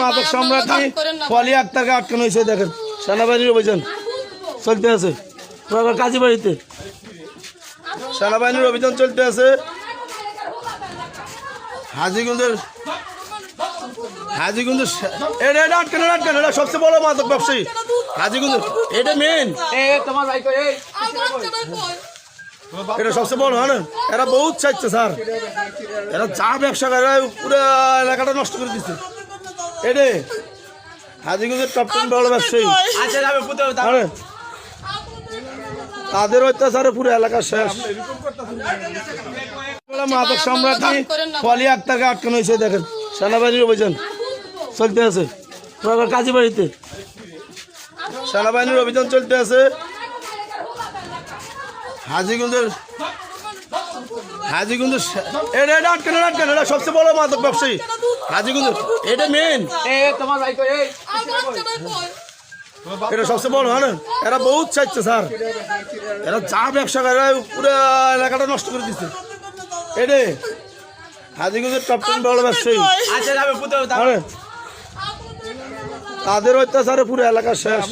মাদক সম্রাটী পলি আক্তারকে আটকানো হয়েছে দেখেন। সেনাবাহিনীর অভিযান। চলতে আছে। কাজী বাড়িতে। সেনাবাহিনীর অভিযান চলতে আছে। হাজিগঞ্জের হাজিগঞ্জ এটা এটা আটকানো আটকানো এটা সবচেয়ে বড় মাদক ব্যবসায়ী। হাজিগঞ্জ এটা মেন এটা সবচেয়ে বড় হ্যাঁ না? এরা বহুত চাইছে স্যার। এরা যা ব্যবসা করে পুরো এলাকাটা নষ্ট করে দিচ্ছে এটে হাজিগঞ্জের টপ টেন বড় ব্যবসায়ী। আরে, তাদের অত্যাচারে পুরো এলাকা শেষ। মাদক সম্রাটী পলি আক্তারকে আটকানো হয়েছে দেখেন। সেনাবাহিনীর অভিযান চলতে আছে। কাজী বাড়িতে। সেনাবাহিনীর অভিযান চলতে আছে। হাজিগঞ্জের হাজিগঞ্জ এটা এটা আটকানো আটকানো এটা সবচেয়ে বড় মাদক ব্যবসায়ী। হাজিগঞ্জ এটা মেন এটা সবচেয়ে বড় হ্যাঁ না? এরা বহুত চাইছে স্যার। এরা যা ব্যবসা করে পুরো এলাকাটা নষ্ট করে দিচ্ছে এটে হাজিগঞ্জের টপ টেন বড় ব্যবসায়ী। আরে, তাদের অত্যাচারে পুরো এলাকা শেষ।